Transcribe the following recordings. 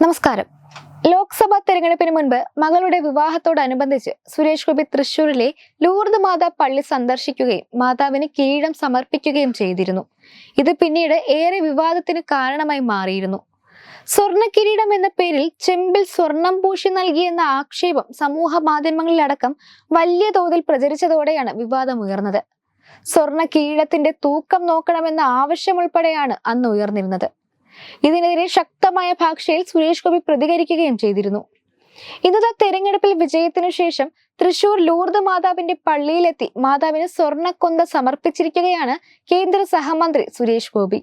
നമസ്കാരം. ലോക്സഭാ തെരഞ്ഞെടുപ്പിന് മുൻപ് മകളുടെ വിവാഹത്തോടനുബന്ധിച്ച് സുരേഷ് ഗോപി തൃശൂരിലെ ലൂർദ് മാതാ പള്ളി സന്ദർശിക്കുകയും മാതാവിന് കിരീടം സമർപ്പിക്കുകയും ചെയ്തിരുന്നു. ഇത് പിന്നീട് ഏറെ വിവാദത്തിന് കാരണമായി മാറിയിരുന്നു. സ്വർണ കിരീടം എന്ന പേരിൽ ചെമ്പിൽ സ്വർണം പൂശി നൽകിയെന്ന ആക്ഷേപം സമൂഹ മാധ്യമങ്ങളിലടക്കം വലിയ തോതിൽ പ്രചരിച്ചതോടെയാണ് വിവാദമുയർന്നത് സ്വർണ കിരീടത്തിന്റെ തൂക്കം നോക്കണമെന്ന ആവശ്യമുൾപ്പെടെയാണ് അന്ന് ഉയർന്നിരുന്നത്. ഇതിനെതിരെ ശക്തമായ ഭാഷയിൽ സുരേഷ് ഗോപി പ്രതികരിക്കുകയും ചെയ്തിരുന്നു. ഇന്നത്തെ തെരഞ്ഞെടുപ്പിൽ വിജയത്തിനു ശേഷം തൃശൂർ ലൂർദ് മാതാവിന്റെ പള്ളിയിലെത്തി മാതാവിന് സ്വർണക്കൊന്ത സമർപ്പിച്ചിരിക്കുകയാണ് കേന്ദ്ര സഹമന്ത്രി സുരേഷ് ഗോപി.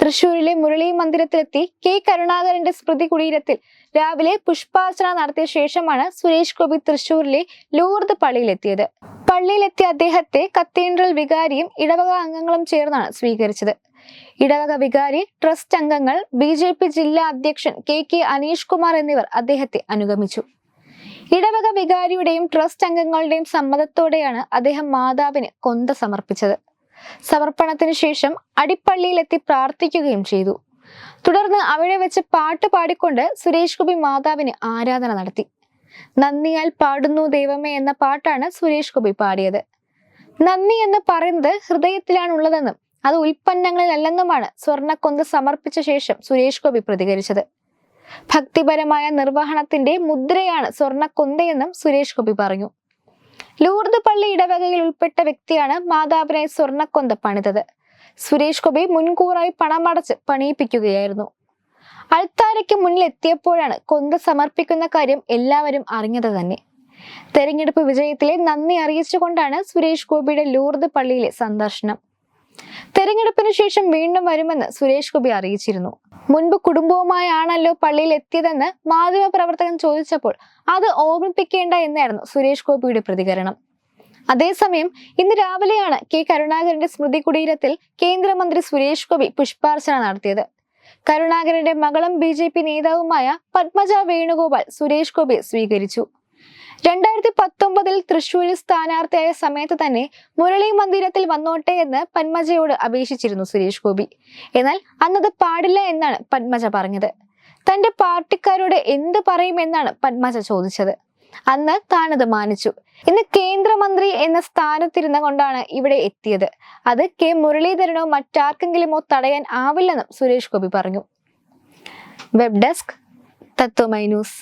തൃശൂരിലെ മുരളി മന്ദിരത്തിലെത്തി കെ കരുണാകരന്റെ സ്മൃതി കുടീരത്തിൽ രാവിലെ പുഷ്പാർച്ചന നടത്തിയ ശേഷമാണ് സുരേഷ് ഗോപി തൃശൂരിലെ ലൂർദ് പള്ളിയിലെത്തിയത്. പള്ളിയിലെത്തിയ അദ്ദേഹത്തെ കത്തീഡ്രൽ വികാരിയും ഇടവക അംഗങ്ങളും ചേർന്നാണ് സ്വീകരിച്ചത്. ഇടവക വികാരി ട്രസ്റ്റ് അംഗങ്ങൾ ബി ജെ പി ജില്ലാ അധ്യക്ഷൻ കെ കെ അനീഷ് കുമാർ എന്നിവർ അദ്ദേഹത്തെ അനുഗമിച്ചു. ഇടവക വികാരിയുടെയും ട്രസ്റ്റ് അംഗങ്ങളുടെയും സമ്മതത്തോടെയാണ് അദ്ദേഹം മാതാവിന് കൊന്ത സമർപ്പിച്ചത്. സമർപ്പണത്തിന് ശേഷം അടിപ്പള്ളിയിലെത്തി പ്രാർത്ഥിക്കുകയും ചെയ്തു. തുടർന്ന് അവിടെ വെച്ച് പാട്ട് പാടിക്കൊണ്ട് സുരേഷ് ഗോപി മാതാവിന് ആരാധന നടത്തി. നന്ദിയാൽ പാടുന്നു ദൈവമേ എന്ന പാട്ടാണ് സുരേഷ് ഗോപി പാടിയത്. നന്ദി എന്ന് പറയുന്നത് ഹൃദയത്തിലാണുള്ളതെന്നും അത് ഉൽപ്പന്നങ്ങളിലല്ലെന്നുമാണ് സ്വർണക്കൊന്ത് സമർപ്പിച്ച ശേഷം സുരേഷ് ഗോപി പ്രതികരിച്ചത്. ഭക്തിപരമായ നിർവഹണത്തിന്റെ മുദ്രയാണ് സ്വർണക്കൊന്തയെന്നും സുരേഷ് ഗോപി പറഞ്ഞു. ലൂർദ് പള്ളി ഇടവകയിൽ ഉൾപ്പെട്ട വ്യക്തിയാണ് മാതാവിനെ സ്വർണക്കൊന്ത പണിതത്. സുരേഷ് ഗോപി മുൻകൂറായി പണമടച്ച് പണിയിപ്പിക്കുകയായിരുന്നു. അൾത്താരയ്ക്ക് മുന്നിൽ എത്തിയപ്പോഴാണ് കൊന്ത സമർപ്പിക്കുന്ന കാര്യം എല്ലാവരും അറിഞ്ഞത് തന്നെ. തെരഞ്ഞെടുപ്പ് വിജയത്തിലെ നന്ദി അറിയിച്ചുകൊണ്ടാണ് സുരേഷ് ഗോപിയുടെ ലൂർദ് പള്ളിയിലെ സന്ദർശനം. തെരഞ്ഞെടുപ്പിന് ശേഷം വീണ്ടും വരുമെന്ന് സുരേഷ് ഗോപി അറിയിച്ചിരുന്നു. മുൻപ് കുടുംബവുമായാണല്ലോ പള്ളിയിൽ എത്തിയതെന്ന് മാധ്യമപ്രവർത്തകൻ ചോദിച്ചപ്പോൾ അത് ഓർമ്മിപ്പിക്കേണ്ട എന്നായിരുന്നു സുരേഷ് ഗോപിയുടെ പ്രതികരണം. അതേസമയം ഇന്ന് രാവിലെയാണ് കെ. കരുണാകരന്റെ സ്മൃതി കുടീരത്തിൽ കേന്ദ്രമന്ത്രി സുരേഷ് ഗോപി പുഷ്പാർച്ചന നടത്തിയത്. കരുണാകരന്റെ മകളും ബി ജെ പി നേതാവുമായ പത്മജ വേണുഗോപാൽ സുരേഷ് ഗോപി സ്വീകരിച്ചു. രണ്ടായിരത്തി പത്തൊമ്പതിൽ തൃശൂരിൽ സ്ഥാനാർത്ഥിയായ സമയത്ത് തന്നെ മുരളി മന്ദിരത്തിൽ വന്നോട്ടെ എന്ന് പന്മജയോട് അപേക്ഷിച്ചിരുന്നു സുരേഷ് ഗോപി. എന്നാൽ അന്നത് പാടില്ല എന്നാണ് പന്മജ പറഞ്ഞത്. തന്റെ പാർട്ടിക്കാരോട് എന്ത് പറയുമെന്നാണ് പന്മജ ചോദിച്ചത്. അന്ന് താനത് മാനിച്ചു. ഇന്ന് കേന്ദ്രമന്ത്രി എന്ന സ്ഥാനത്തിരുന്ന കൊണ്ടാണ് ഇവിടെ എത്തിയത്. അത് കെ മുരളീധരനോ മറ്റാർക്കെങ്കിലുമോ തടയാൻ ആവില്ലെന്നും സുരേഷ് ഗോപി പറഞ്ഞു. Web desk Tatwamayi news.